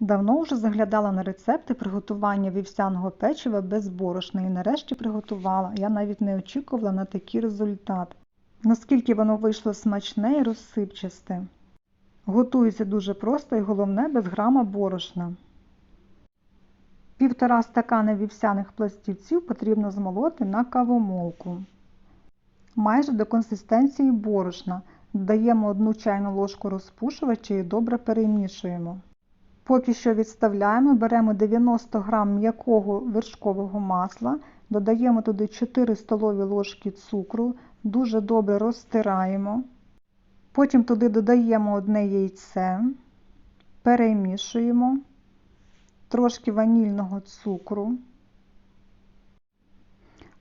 Давно вже заглядала на рецепти приготування вівсяного печива без борошна і нарешті приготувала. Я навіть не очікувала на такий результат. Наскільки воно вийшло смачне і розсипчасте. Готується дуже просто і головне без грама борошна. Півтора стакана вівсяних пластівців потрібно змолоти на кавомолку. Майже до консистенції борошна. Додаємо одну чайну ложку розпушувача і добре перемішуємо. Поки що відставляємо, беремо 90 г м'якого вершкового масла, додаємо туди 4 столові ложки цукру, дуже добре розтираємо. Потім туди додаємо одне яйце, перемішуємо, трошки ванільного цукру.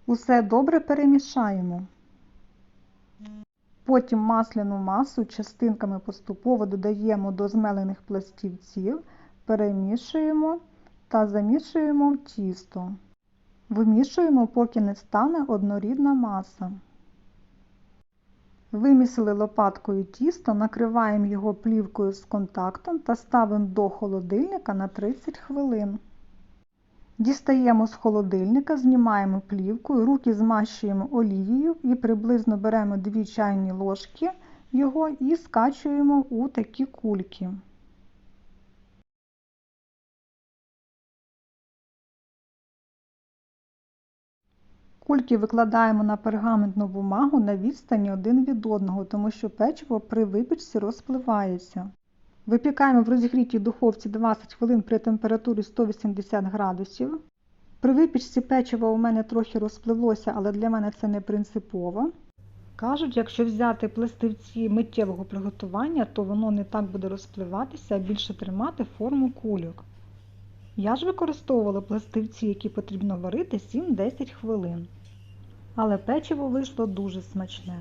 Усе добре перемішаємо. Потім масляну масу частинками поступово додаємо до змелених пластівців, перемішуємо та замішуємо в тісто. Вимішуємо, поки не стане однорідна маса. Вимісили лопаткою тісто, накриваємо його плівкою з контактом та ставимо до холодильника на 30 хвилин. Дістаємо з холодильника, знімаємо плівку, руки змащуємо олією і приблизно беремо 2 чайні ложки його і скачуємо у такі кульки. Кульки викладаємо на пергаментну бумагу на відстані один від одного, тому що печиво при випічці розпливається. Випікаємо в розігрітій духовці 20 хвилин при температурі 180 градусів. При випічці печиво у мене трохи розпливлося, але для мене це не принципово. Кажуть, якщо взяти пластивці миттєвого приготування, то воно не так буде розпливатися, а більше тримати форму кульок. Я ж використовувала пластивці, які потрібно варити 7-10 хвилин. Але печиво вийшло дуже смачне.